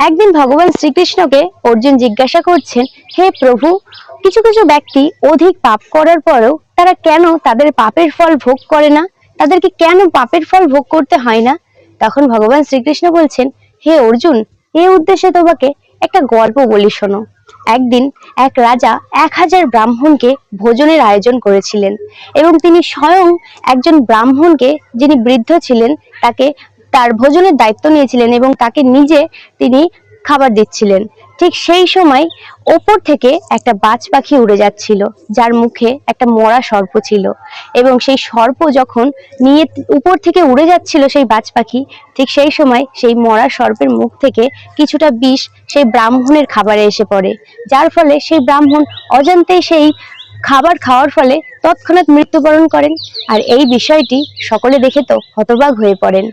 একদিন ভগবান শ্রীকৃষ্ণকে অর্জুন জিজ্ঞাসা করছেন, হে প্রভু, কিছু কিছু ব্যক্তি অধিক পাপ করার পরেও তারা কেন তাদের পাপের ফল ভোগ করে না? তাদেরকে কেন পাপের ফল ভোগ করতে হয় না? তখন ভগবান শ্রীকৃষ্ণ বলছেন, হে অর্জুন এই উদ্দেশ্যে তোমাকে একটা গল্প বলি শোনো। একদিন এক রাজা এক হাজার ব্রাহ্মণকে ভোজনের আয়োজন করেছিলেন এবং তিনি স্বয়ং একজন ব্রাহ্মণকে যিনি বৃদ্ধ ছিলেন, তাকে তার ভোজনের দায়িত্ব নিয়েছিলেন এবং তাকে নিজে তিনি খাবার দিচ্ছিলেন। ঠিক সেই সময় ওপর থেকে একটা বাজ পাখি উড়ে যাচ্ছিল, যার মুখে একটা মরা সর্প ছিল এবং সেই সর্প যখন নিয়ে উপর থেকে উড়ে যাচ্ছিল সেই বাজ পাখি, ঠিক সেই সময় সেই মরা সর্পের মুখ থেকে কিছুটা বিষ সেই ব্রাহ্মণের খাবারে এসে পড়ে, যার ফলে সেই ব্রাহ্মণ অজান্তেই সেই খাবার খাওয়ার ফলে তৎক্ষণাৎ মৃত্যুবরণ করেন। আর এই বিষয়টি সকলে দেখে তো হতবাক হয়ে পড়েন।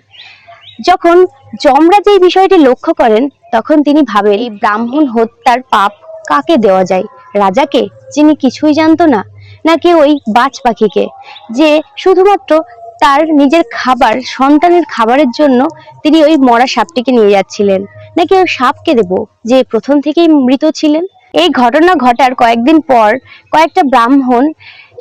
যখন যমরাজ এই বিষয়টি লক্ষ্য করেন, তখন তিনি ভাবেন, এই ব্রাহ্মণ হত্যার পাপ কাকে দেওয়া যায়? রাজাকে, যিনি কিছুই জানতো না? নাকি ওই বাজ পাখিকে? যে শুধুমাত্র তার নিজের খাবার, সন্তানের খাবারের জন্য তিনি ওই মরা সাপটিকে নিয়ে যাচ্ছিলেন? নাকি ওই সাপকে দেব, যে প্রথম থেকেই মৃত ছিলেন? এই ঘটনা ঘটার কয়েকদিন পর কয়েকটা ব্রাহ্মণ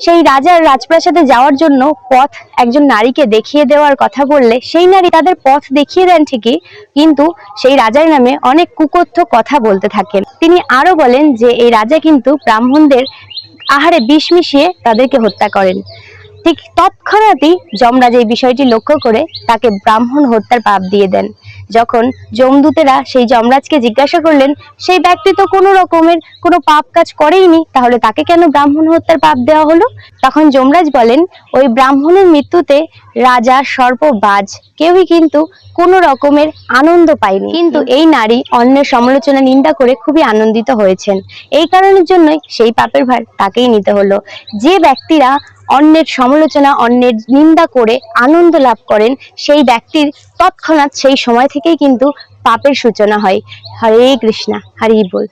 সেই রাজার রাজপ্রাসাদে যাওয়ার জন্য পথ একজন নারীকে দেখিয়ে দেওয়ার কথা বললে, সেই নারী তাদের পথ দেখিয়ে দেন ঠিকই, কিন্তু সেই রাজার নামে অনেক কুকথ্য কথা বলতে থাকেন তিনি আরও বলেন যে, এই রাজা কিন্তু ব্রাহ্মণদের আহারে বিষ মিশিয়ে তাদেরকে হত্যা করেন। ঠিক তৎক্ষণাৎই যমরাজ এই বিষয়টি লক্ষ্য করে তাকে ব্রাহ্মণ হত্যার পাপ দিয়ে দেন। যখন যমদূতেরা সেই যমরাজকে জিজ্ঞাসা করলেন, সেই ব্যক্তি তো কোনো রকমের কোনো পাপ কাজ করেইনি, তাহলে তাকে কেন ব্রাহ্মণ হত্যার পাপ দেওয়া হলো? তখন যমরাজ বলেন, ওই ব্রাহ্মণের মৃত্যুতে রাজা সর্প বাজ কেউই কিন্তু কোনো রকমের আনন্দ পায়নি। কিন্তু এই নারী অন্যের সমালোচনা, নিন্দা করে খুবই আনন্দিত হয়েছেন। এই কারণের জন্যই সেই পাপের ভার তাকেই নিতে হলো। যে ব্যক্তিরা অন্যের সমালোচনা, অন্যের নিন্দা করে আনন্দ লাভ করেন সেই ব্যক্তির তৎক্ষণাৎ সেই সময় থেকেই কিন্তু পাপের সূচনা হয়। হরে কৃষ্ণা, হরি বল।